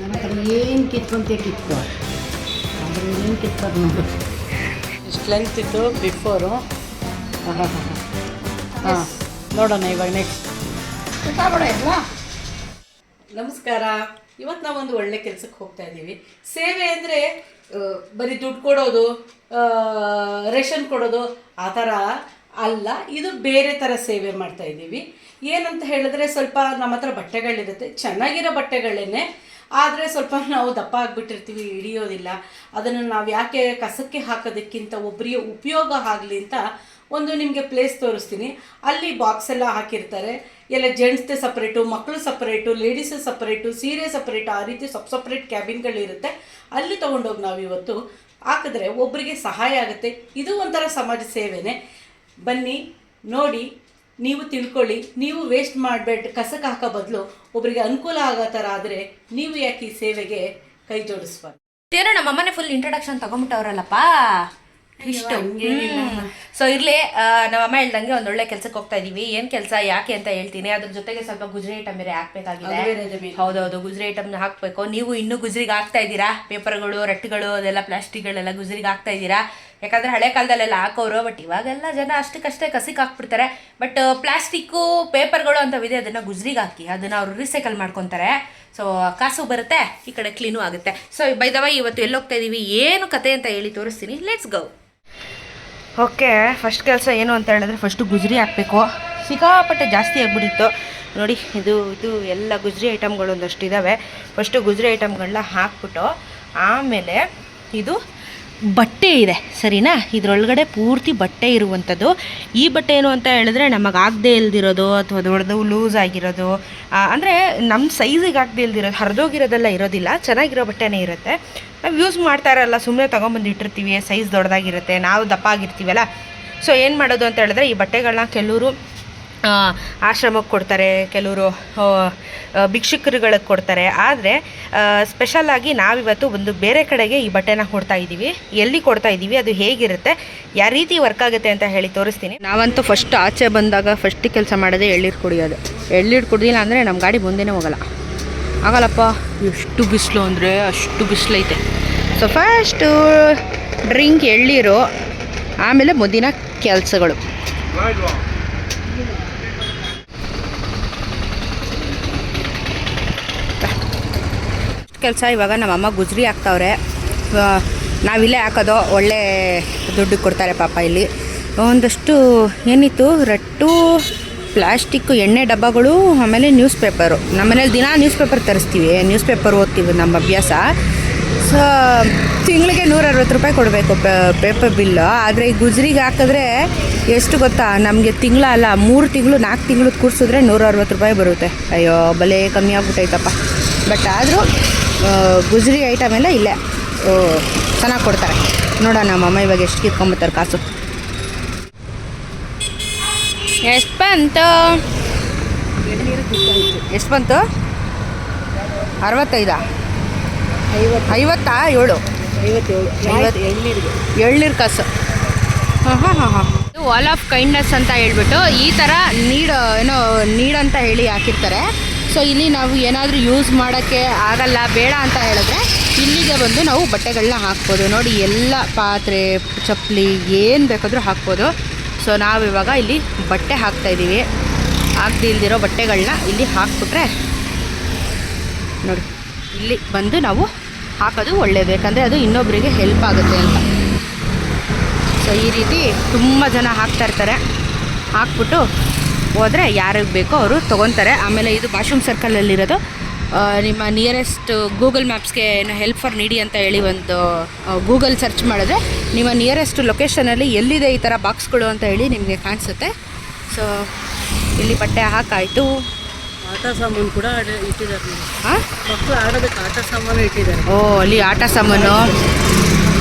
ನನ್ನ ಹತ್ರ ಏನು ಕಿತ್ಕೊಂತೀಯ ಕಿತ್ಕೊ. ಆದರೆ ಏನು ಕಿತ್ಕೋದು ನೋಡು. ಇಷ್ಟು ಲೆಂತ್ ಇತ್ತು ಬಿಫೋರು ಹಾಂ. ಹಾಂ. ನೋಡೋಣ ಇವಾಗ ನೆಕ್ಸ್ಟ್ ನಮಸ್ಕಾರ. ಇವತ್ತು ನಾವೊಂದು ಒಳ್ಳೆ ಕೆಲಸಕ್ಕೆ ಹೋಗ್ತಾ ಇದ್ದೀವಿ ಸೇವೆ ಅಂದರೆ ಬರೀ ದುಡ್ಡು ಕೊಡೋದು ರೇಷನ್ ಕೊಡೋದು ಆ ಥರ ಅಲ್ಲ ಇದು ಬೇರೆ ಥರ ಸೇವೆ ಮಾಡ್ತಾ ಇದ್ದೀವಿ ಏನಂತ ಹೇಳಿದ್ರೆ ಸ್ವಲ್ಪ ನಮ್ಮ ಹತ್ರ ಬಟ್ಟೆಗಳಿರುತ್ತೆ. ಚೆನ್ನಾಗಿರೋ ಬಟ್ಟೆಗಳೇನೆ ಆದರೆ ಸ್ವಲ್ಪ ನಾವು ದಪ್ಪ ಆಗಿಬಿಟ್ಟಿರ್ತೀವಿ, ಹಿಡಿಯೋದಿಲ್ಲ. ಅದನ್ನು ನಾವು ಯಾಕೆ ಕಸಕ್ಕೆ ಹಾಕೋದಕ್ಕಿಂತ ಒಬ್ಬರಿಗೆ ಉಪಯೋಗ ಆಗಲಿ ಅಂತ ಒಂದು ನಿಮಗೆ ಪ್ಲೇಸ್ ತೋರಿಸ್ತೀನಿ. ಅಲ್ಲಿ ಬಾಕ್ಸ್ ಎಲ್ಲ ಹಾಕಿರ್ತಾರೆ. ಎಲ್ಲ ಜೆಂಟ್ಸ್ದೆ ಸಪ್ರೇಟು ಮಕ್ಕಳು ಸಪ್ರೇಟು ಲೇಡೀಸ್ ಸಪ್ರೇಟು ಸೀರೆ ಸಪ್ರೇಟು ಆ ರೀತಿ ಸಪ್ ಸಪ್ರೇಟ್ ಕ್ಯಾಬಿನ್ಗಳಿರುತ್ತೆ ಅಲ್ಲಿ ತೊಗೊಂಡೋಗಿ ನಾವು ಇವತ್ತು ಹಾಕಿದ್ರೆ ಒಬ್ಬರಿಗೆ ಸಹಾಯ ಆಗುತ್ತೆ. ಇದು ಒಂಥರ ಸಮಾಜ ಸೇವೆನೇ. ಬನ್ನಿ, ನೋಡಿ ನೀವು ತಿಳ್ಕೊಳ್ಳಿ ನೀವು ವೇಸ್ಟ್ ಮಾಡಬೇಡ ಕಸಕ್ಕೆ ಹಾಕೋ ಬದಲು ಒಬ್ಬರಿಗೆ ಅನುಕೂಲ ಆಗೋ ಥರ ಆದರೆ ನೀವು ಯಾಕೆ ಈ ಸೇವೆಗೆ ಕೈ ಜೋಡಿಸ್ಬಾರ್ದು ಏನೋ ನಮ್ಮ ಅಮ್ಮನೇ ಫುಲ್ ಇಂಟ್ರಡಕ್ಷನ್ ತಗೊಂಬಿಟ್ಟವ್ರಲ್ಲಪ್ಪ ಇಷ್ಟು. ಸೊ ಇರ್ಲಿ ಆ, ನಮ್ಮ ಅಮ್ಮ ಹೇಳ್ದಂಗೆ ಒಂದೊಳ್ಳೆ ಕೆಲಸಕ್ಕೆ ಹೋಗ್ತಾ ಇದೀವಿ. ಏನ್ ಕೆಲಸ ಯಾಕೆ ಅಂತ ಹೇಳ್ತೀನಿ. ಅದ್ರ ಜೊತೆಗೆ ಸ್ವಲ್ಪ ಗುಜರಿ ಐಟಮ್ ಬೇರೆ ಹಾಕ್ಬೇಕಾಗಿದೆ. ಹೌದೌದು ಗುಜರಿ ಐಟಮ್ ಹಾಕ್ಬೇಕು. ನೀವು ಇನ್ನೂ ಗುಜರಿಗೆ ಹಾಕ್ತಾ ಇದ್ದೀರಾ? ಪೇಪರ್ಗಳು ರಟ್ಟುಗಳು ಅದೆಲ್ಲ ಪ್ಲಾಸ್ಟಿಕ್ಗಳೆಲ್ಲ ಗುಜರಿಗೆ ಹಾಕ್ತಾ ಇದ್ದೀರಾ? ಯಾಕಂದ್ರೆ ಹಳೆ ಕಾಲದಲ್ಲೆಲ್ಲ ಹಾಕೋರು ಬಟ್ ಇವಾಗೆಲ್ಲ ಜನ ಅಷ್ಟಕ್ಕಷ್ಟೇ ಕಸಿಗೆ ಹಾಕ್ಬಿಡ್ತಾರೆ. ಬಟ್ ಪ್ಲಾಸ್ಟಿಕ್ಕು ಪೇಪರ್ಗಳು ಅಂತವಿದೆ, ಅದನ್ನು ಗುಜ್ರಿಗೆ ಹಾಕಿ, ಅದನ್ನ ಅವರು ರೀಸೈಕಲ್ ಮಾಡ್ಕೊತಾರೆ. ಸೊ ಕಾಸು ಬರುತ್ತೆ, ಈ ಕಡೆ ಕ್ಲೀನು ಆಗುತ್ತೆ. ಸೊ ಬೈದವ ಇವತ್ತು ಎಲ್ಲೋಗ್ತಾ ಇದೀವಿ, ಏನು ಕತೆ ಅಂತ ಹೇಳಿ ತೋರಿಸ್ತೀನಿ. ಲೆಟ್ಸ್ ಗೌ ಓಕೆ ಫಸ್ಟ್ ಕೆಲಸ ಏನು ಅಂತ ಹೇಳಿದ್ರೆ ಫಸ್ಟು ಗುಜ್ರಿ ಹಾಕಬೇಕು. ಸಿಕ್ಕಾಪಟ್ಟೆ ಜಾಸ್ತಿ ಆಗಿಬಿಟ್ಟಿತ್ತು. ನೋಡಿ, ಇದು ಇದು ಎಲ್ಲ ಗುಜ್ರಿ ಐಟಮ್ಗಳು ಒಂದಷ್ಟು ಇದ್ದಾವೆ ಫಸ್ಟು ಗುಜ್ರಿ ಐಟಮ್ಗಳನ್ನ ಹಾಕ್ಬಿಟ್ಟು, ಆಮೇಲೆ ಇದು ಬಟ್ಟೆ ಇದೆ, ಸರಿನಾ? ಇದರೊಳಗಡೆ ಪೂರ್ತಿ ಬಟ್ಟೆ ಇರುವಂಥದ್ದು. ಈ ಬಟ್ಟೆ ಏನು ಅಂತ ಹೇಳಿದ್ರೆ ನಮಗೆ ಆಗದೆ ಇಲ್ದಿರೋದು ಅಥವಾ ದೊಡ್ಡದು ಲೂಸ್ ಆಗಿರೋದು. ಅಂದರೆ ನಮ್ಮ ಸೈಜಿಗೆ ಆಗದೆ ಇಲ್ದಿರೋದು, ಹರಿದೋಗಿರೋದೆಲ್ಲ ಇರೋದಿಲ್ಲ, ಚೆನ್ನಾಗಿರೋ ಬಟ್ಟೆನೇ ಇರುತ್ತೆ. ನಾವು ಯೂಸ್ ಮಾಡ್ತಾ ಇರಲ್ಲ ಸುಮ್ಮನೆ ತೊಗೊಂಬಂದು ಇಟ್ಟಿರ್ತೀವಿ, ಸೈಜ್ ದೊಡ್ಡದಾಗಿರುತ್ತೆ, ನಾವು ದಪ್ಪ ಆಗಿರ್ತೀವಲ್ಲ. ಸೊ ಏನು ಮಾಡೋದು ಅಂತ ಹೇಳಿದ್ರೆ ಈ ಬಟ್ಟೆಗಳನ್ನ ಕೆಲವರು ಆಶ್ರಮಕ್ಕೆ ಕೊಡ್ತಾರೆ ಕೆಲವರು ಭಿಕ್ಷುಕರುಗಳಿಗೆ ಕೊಡ್ತಾರೆ. ಆದರೆ ಸ್ಪೆಷಲಾಗಿ ನಾವಿವತ್ತು ಒಂದು ಬೇರೆ ಕಡೆಗೆ ಈ ಬಟ್ಟೆನ ಕೊಡ್ತಾ ಇದ್ದೀವಿ. ಎಲ್ಲಿ ಕೊಡ್ತಾ ಇದ್ದೀವಿ ಅದು ಹೇಗಿರುತ್ತೆ ಯಾವ ರೀತಿ ವರ್ಕ್ ಆಗುತ್ತೆ ಅಂತ ಹೇಳಿ ತೋರಿಸ್ತೀನಿ. ನಾವಂತೂ ಫಸ್ಟ್ ಆಚೆ ಬಂದಾಗ ಫಸ್ಟ್ ಕೆಲಸ ಮಾಡೋದೇ ಎಳ್ಳೀರು ಕುಡಿಯೋದು. ಎಳ್ಳೀರು ಕುಡಿದಿಲ್ಲ ಅಂದರೆ ನಮ್ಮ ಗಾಡಿ ಮುಂದೆನೇ ಹೋಗಲ್ಲ. ಆಗಲ್ಲಪ್ಪ. ಎಷ್ಟು ಬಿಸಿಲು ಅಂದರೆ ಅಷ್ಟು ಬಿಸಿಲೈತೆ. ಸೊ ಫಸ್ಟು ಡ್ರಿಂಕ್ ಎಳ್ಳೀರು ಆಮೇಲೆ ಮುಂದಿನ ಕೆಲಸಗಳು. ಕೆಲಸ ಇವಾಗ ನಮ್ಮಮ್ಮ ಗುಜರಿ ಹಾಕ್ತವ್ರೆ. ನಾವಿಲ್ಲೇ ಹಾಕೋದು, ಒಳ್ಳೆ ದುಡ್ಡು ಕೊಡ್ತಾರೆ ಪಾಪ ಇಲ್ಲಿ. ಒಂದಷ್ಟು ಏನಿತ್ತು, ರಟ್ಟು ಪ್ಲಾಸ್ಟಿಕ್ಕು ಎಣ್ಣೆ ಡಬ್ಬಗಳು, ಆಮೇಲೆ ನ್ಯೂಸ್ ಪೇಪರು ನಮ್ಮನೇಲಿ ದಿನ ನ್ಯೂಸ್ ಪೇಪರ್ ತರಿಸ್ತೀವಿ ನ್ಯೂಸ್ ಪೇಪರ್ ಓದ್ತೀವಿ ನಮ್ಮ ಅಭ್ಯಾಸ. ಸೊ ತಿಂಗಳಿಗೆ ನೂರ ಅರವತ್ತು ರೂಪಾಯಿ ಕೊಡಬೇಕು ಪೇಪರ್ ಬಿಲ್ಲು ಆದರೆ ಈ ಗುಜರಿಗೆ ಹಾಕಿದ್ರೆ ಎಷ್ಟು ಗೊತ್ತಾ, ನಮಗೆ ತಿಂಗಳ ಅಲ್ಲ, ಮೂರು ತಿಂಗಳು, ನಾಲ್ಕು ತಿಂಗಳು ಕೂರಿಸಿದ್ರೆ ನೂರ ಅರವತ್ತು ರೂಪಾಯಿ ಬರುತ್ತೆ. ಅಯ್ಯೋ, ಬಲೆ ಕಮ್ಮಿ ಆಗ್ಬಿಟ್ಟೈತಪ್ಪ. ಬಟ್ ಆದರೂ ಗುಜರಿ ಐಟಮ್ ಎಲ್ಲ ಇಲ್ಲೇ. ಚೆನ್ನಾಗಿ ಕೊಡ್ತಾರೆ. ನೋಡೋಣ ನಮ್ಮಮ್ಮ ಇವಾಗ ಎಷ್ಟು ಕಿತ್ಕೊಂಬತ್ತಾರೆ ಕಾಸು. ಎಷ್ಟು ಬಂತು? ಎಷ್ಟು ಬಂತು? ಅರವತ್ತೈದಾ? ಐವತ್ತು? ಐವತ್ತಾ ಏಳು. ಐವತ್ತೇಳು ಐವತ್ತು. ಎಳ್ನೀರಿಗೆ ಎಳ್ನೀರು ಕಾಸು. ಹಾಂ ಹಾಂ ಹಾಂ ಹಾಂ. ವಾಲ್ ಆಫ್ ಕೈಂಡ್ನೆಸ್ ಅಂತ ಹೇಳ್ಬಿಟ್ಟು ಈ ಥರ ನೀಡ್, ಏನೋ ನೀಡ್ ಅಂತ ಹೇಳಿ ಹಾಕಿರ್ತಾರೆ. ಸೊ ಇಲ್ಲಿ ನಾವು ಏನಾದರೂ ಯೂಸ್ ಮಾಡೋಕ್ಕೆ ಆಗಲ್ಲ, ಬೇಡ ಅಂತ ಹೇಳಿದ್ರೆ ಇಲ್ಲಿಗೆ ಬಂದು ನಾವು ಬಟ್ಟೆಗಳನ್ನ ಹಾಕ್ಬೋದು. ನೋಡಿ, ಎಲ್ಲ ಪಾತ್ರೆ, ಚಪ್ಪಲಿ ಏನು ಬೇಕಾದರೂ ಹಾಕ್ಬೋದು. ಸೊ ಇವಾಗ ಇಲ್ಲಿ ಬಟ್ಟೆ ಹಾಕ್ತಾ ಇದ್ದೀವಿ. ಆಗದೆ ಇಲ್ದಿರೋ ಬಟ್ಟೆಗಳನ್ನ ಇಲ್ಲಿ ಹಾಕ್ಬಿಟ್ರೆ ನೋಡಿ, ಇಲ್ಲಿ ಬಂದು ನಾವು ಹಾಕೋದು ಒಳ್ಳೆಯದು ಯಾಕಂದರೆ ಅದು ಇನ್ನೊಬ್ಬರಿಗೆ ಹೆಲ್ಪ್ ಆಗುತ್ತೆ ಅಂತ. ಸೊ ಈ ರೀತಿ ತುಂಬ ಜನ ಹಾಕ್ತಾಯಿರ್ತಾರೆ ಹಾಕ್ಬಿಟ್ಟು ಹೋದರೆ ಯಾರಿಗೆ ಬೇಕೋ ಅವರು ತೊಗೊತಾರೆ. ಆಮೇಲೆ ಇದು ಬಾಶ್ರೂಮ್ ಸರ್ಕಲಲ್ಲಿರೋದು ನಿಮ್ಮ ನಿಯರೆಸ್ಟ್ ಗೂಗಲ್ ಮ್ಯಾಪ್ಸ್ಗೆ ಏನೋ ಹೆಲ್ಪ್ ಫಾರ್ ನೀಡಿ ಅಂತ ಹೇಳಿ ಒಂದು ಗೂಗಲ್ ಸರ್ಚ್ ಮಾಡಿದ್ರೆ ನಿಮ್ಮ ನಿಯರೆಸ್ಟ್ ಲೊಕೇಶನಲ್ಲಿ ಎಲ್ಲಿದೆ ಈ ಥರ ಬಾಕ್ಸ್ಗಳು ಅಂತ ಹೇಳಿ ನಿಮಗೆ ಕಾಣಿಸುತ್ತೆ. ಸೊ ಇಲ್ಲಿ ಬಟ್ಟೆ ಹಾಕಾಯಿತು. ಆಟ ಸಾಮಾನು ಕೂಡ ಇಟ್ಟಿದ್ದಾರೆ. ಹಾಂ ಮಕ್ಕಳು ಆಡೋದಕ್ಕೆ ಆಟ ಸಾಮಾನು ಇಟ್ಟಿದ್ದಾರೆ. ಓ ಅಲ್ಲಿ ಆಟ ಸಾಮಾನು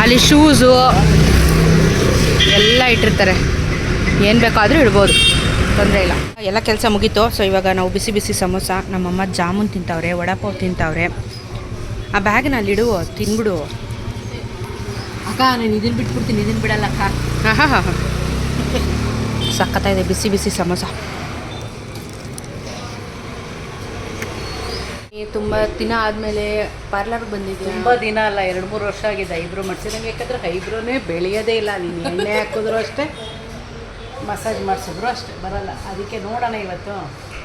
ಅಲ್ಲಿ ಶೂಸು ಎಲ್ಲ ಇಟ್ಟಿರ್ತಾರೆ. ಏನು ಬೇಕಾದರೂ ಇಡ್ಬೋದು. ತೊಂದರೆ ಇಲ್ಲ. ಎಲ್ಲ ಕೆಲಸ ಮುಗೀತು. ಸೊ ಇವಾಗ ನಾವು ಬಿಸಿ ಬಿಸಿ ಸಮೋಸ ನಮ್ಮಮ್ಮ ಜಾಮೂನ್ ತಿಂತಾವ್ರೆ ವಡಾಪಾವ್ ತಿಂತಾವ್ರೆ. ಆ ಬ್ಯಾಗ್ನ ಅಲ್ಲಿಡು ತಿನ್ಬಿಡು. ಅಕ್ಕ ನಾನು ಇದನ್ನು ಬಿಟ್ಬಿಡ್ತೀನಿ ಇದನ್ನು ಬಿಡಲ್ಲ ಅಕ್ಕ. ಹಾಂ ಹಾಂ ಹಾಂ ಹಾಂ ಬಿಸಿ ಬಿಸಿ ಸಮೋಸ. ತುಂಬ ದಿನ ಆದಮೇಲೆ ಪಾರ್ಲರ್ಗೆ ಬಂದಿದ್ದೆ ತುಂಬ ದಿನ ಅಲ್ಲ ಎರಡು ಮೂರು ವರ್ಷ ಆಗಿದೆ. ಐಬ್ರೋ ಮಾಡಿಸಿದಂಗೆ ಯಾಕಂದ್ರೆ ಐಬ್ರೋನೇ ಬೆಳೆಯೋದೇ ಇಲ್ಲ. ನೀನು ಎಣ್ಣೆ ಹಾಕಿದ್ರು ಅಷ್ಟೇ. ಮಸಾಜ್ ಮಾಡಿಸಿದ್ರು ಅಷ್ಟೇ ಬರಲ್ಲ. ಅದಕ್ಕೆ ನೋಡೋಣ ಇವತ್ತು.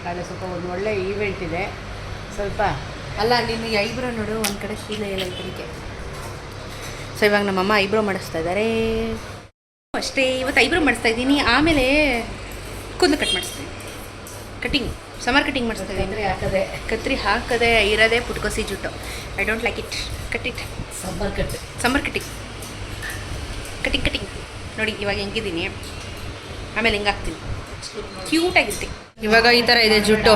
ನಾಳೆ ಸ್ವಲ್ಪ ಒಂದು ಒಳ್ಳೆ ಈವೆಂಟ್ ಇದೆ. ಸ್ವಲ್ಪ ಅಲ್ಲ ನೀನು ಐಬ್ರೋ ನೋಡು ಒಂದು ಕಡೆ ಶೀಲೆ ಇಲ್ಲ ಇದಕ್ಕೆ ಸೊ ಇವಾಗ ನಮ್ಮಮ್ಮ ಐಬ್ರೋ ಮಾಡಿಸ್ತಾ ಇದ್ದಾರೆ ಅಷ್ಟೇ ಇವತ್ತು ಐಬ್ರೋ ಮಾಡಿಸ್ತಾ ಇದ್ದೀನಿ. ಆಮೇಲೆ ಕೂದಲು ಕಟ್ ಮಾಡಿಸ್ತೀನಿ. ಕಟಿಂಗ್ ಸಮರ್ ಕಟಿಂಗ್ ಮಾಡಿಸ್ತಾ ಇದ್ದೀನಿ. ಅಂದರೆ ಹಾಕದೆ. ಕತ್ರಿ ಹಾಕದೆ ಇರೋದೇ ಪುಟ್ಕೋಸಿ ಜುಟ್ಟು. I don't like it cut it summer cut summer cutting cutting cutting ನೋಡಿ ಇವಾಗ ಹೆಂಗಿದ್ದೀನಿ. ಆಮೇಲೆ ಹಿಂಗಾಗ್ತೀನಿ ಕ್ಯೂಟಾಗಿರ್ತೀನಿ ಇವಾಗ ಈ ಥರ ಇದೆ ಜುಟ್ಟು.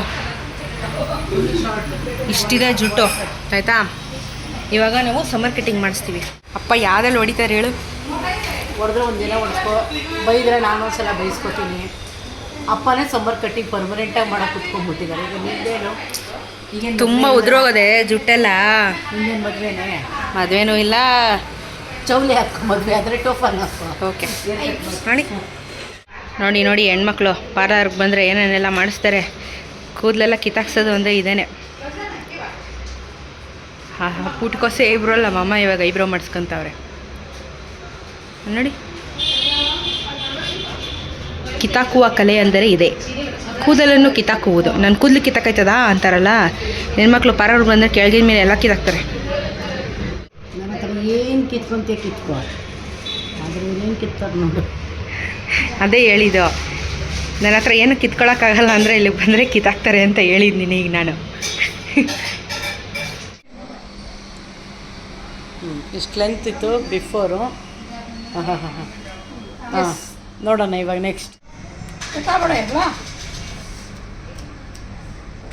ಇಷ್ಟಿದೆ ಜುಟ್ಟು ಆಯಿತಾ? ಇವಾಗ ನಾವು ಸಮ್ಮರ್ ಕಟಿಂಗ್ ಮಾಡಿಸ್ತೀವಿ. ಅಪ್ಪ ಯಾವ್ದಲ್ಲಿ ಹೊಡಿತಾರೆ ಹೇಳು? ಹೊಡೆದ್ರೆ ಒಂದು ದಿನ ಹೊಡೆಸ್ಕೊ. ಬೈದ್ರೆ ನಾನು ಒಂದ್ಸಲ ಬೈಸ್ಕೊತೀನಿ. ಅಪ್ಪನೇ ಸಮ್ಮರ್ ಕಟ್ಟಿಂಗ್ ಪರ್ಮನೆಂಟಾಗಿ ಮಾಡೋಕೆ ಕುತ್ಕೊಂಡ್ಬಿಟ್ಟಿದ್ದಾರೆ. ಈಗ ನಿಂದೇನು? ಈಗೇನು ತುಂಬ ಉದ್ರೋಗದೆ ಜುಟ್ಟೆಲ್ಲ. ಇನ್ನೇನು ಮದುವೆನೇ? ಮದುವೆನೂ ಇಲ್ಲ. ಚೌಲಿ ಹಾಕೋ ಮದುವೆ ಆದರೆ ಟೋಫನ್ ಹಾಕೋ. ಓಕೆ ನೋಡಿ. ನೋಡಿ ನೋಡಿ ಹೆಣ್ಮಕ್ಳು, ಪಾರ್ಲರ್ಗೆ ಬಂದರೆ ಏನೇನೆಲ್ಲ ಮಾಡಿಸ್ತಾರೆ. ಕೂದಲೆಲ್ಲ ಕಿತ್ತಾಕ್ಸೋದು ಅಂದರೆ ಇದೇನೆ. ಹಾಂ ಹಾಂ, ಪುಟ್ಕೋಸೆ ಐಬ್ರೋ ಅಲ್ಲ ಮಮ್ಮ ಇವಾಗ ಐಬ್ರೋ ಮಾಡಿಸ್ಕೊತಾವ್ರೆ. ನೋಡಿ. ಕಿತ್ತಾಕುವ ಕಲೆ ಅಂದರೆ ಇದೆ. ಕೂದಲನ್ನು ಕಿತ್ತಾಕುವುದು. ನನ್ನ ಕೂದಲು ಕಿತ್ತಾಕೈತದಾ ಅಂತಾರಲ್ಲ? ಹೆಣ್ಮಕ್ಳು ಪಾರ್ಲರ್ಗೆ ಬಂದರೆ ಕೆಳಗಿನ ಮೇಲೆ ಎಲ್ಲ ಕಿತ್ತಾಕ್ತಾರೆ. ಏನು ಕಿತ್ಕೊಂತೆ ಕಿತ್ಕೋ. ಆದರೆ ಏನು ಕಿತ್ತಾರೆ ನೋಡು. ಅದೇ ಹೇಳಿದ್ದು. ನನ್ನ ಹತ್ರ ಏನು ಕಿತ್ಕೊಳಕ್ಕಾಗಲ್ಲ ಅಂದರೆ ಇಲ್ಲಿ ಬಂದರೆ ಕಿತ್ತಾಕ್ತಾರೆ ಅಂತ ಹೇಳಿದ್ದೀನಿ ಈಗ ನಾನು. ಇಷ್ಟು ಲೆಂತ್ ಇತ್ತು ಬಿಫೋರು ಹಾಂ ಹಾಂ ಹಾಂ ಹಾಂ. ನೋಡೋಣ ಇವಾಗ ನೆಕ್ಸ್ಟ್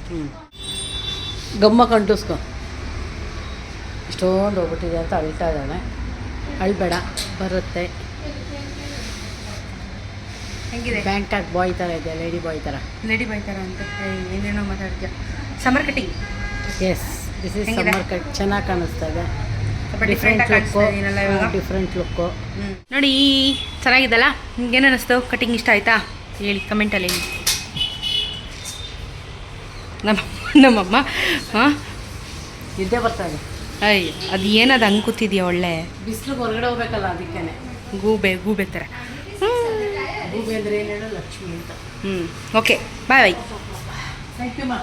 ಹ್ಞೂ ಗಮ್ಮ ಕಂಟುಸ್ಕೊ. ಇಷ್ಟೊಂದು ಹೋಗ್ಬಿಟ್ಟಿದೆ ಅಂತ ಅಳ್ತಾ ಇದ್ದಾನೆ ಅಳ್ಬೇಡ, ಬರುತ್ತೆ. ಹೆಂಗಿದೆ? ಬ್ಯಾಂಕಾಕ್ ಬಾಯ್ ಥರ ಇದೆ ಲೇಡಿ ಬಾಯ್ ಥರ ಲೇಡಿ ಬಾಯ್ ಥರ ಅಂತ ಏನೇನೋ ಮಾತಾಡ್ತೀಯ? Summer cutting yes this is summer cut ಚೆನ್ನಾಗಿ ಕಾಣಿಸ್ತಾ ಇದೆ. ಡಿಫ್ರೆಂಟ್ ಲುಕ್ಕು ಡಿಫ್ರೆಂಟ್ ಲುಕ್ಕು ನೋಡಿ ಚೆನ್ನಾಗಿದ್ದಲ್ಲ ನಿಮ್ಗೇನು ಅನ್ನಿಸ್ತು ಕಟಿಂಗ್ ಇಷ್ಟ ಆಯ್ತಾ? ಹೇಳಿ ಕಮೆಂಟಲ್ಲಿ ಹೇಳಿ. ನಮ್ಮ ನಮ್ಮಮ್ಮ ಹಾಂ? ಇದ್ದೇ ಬರ್ತಾ ಇದೆ. ಅಯ್ಯ ಅದು ಏನದು ಹಂಗೆ ಕೂತಿದ್ಯಾ ಒಳ್ಳೆ? ಬಿಸಿಲು ಹೊರಗಡೆ ಹೋಗ್ಬೇಕಲ್ಲ ಅದಕ್ಕೇ ಗೂಬೆ ಗೂಬೆ ಥರ ಭೂಮಿ ಅಂದರೆ ಏನು ಹೇಳೋ ಲಕ್ಷ್ಮಿ ಅಂತ ಹ್ಞೂ okay bye bye thank you ಮಾ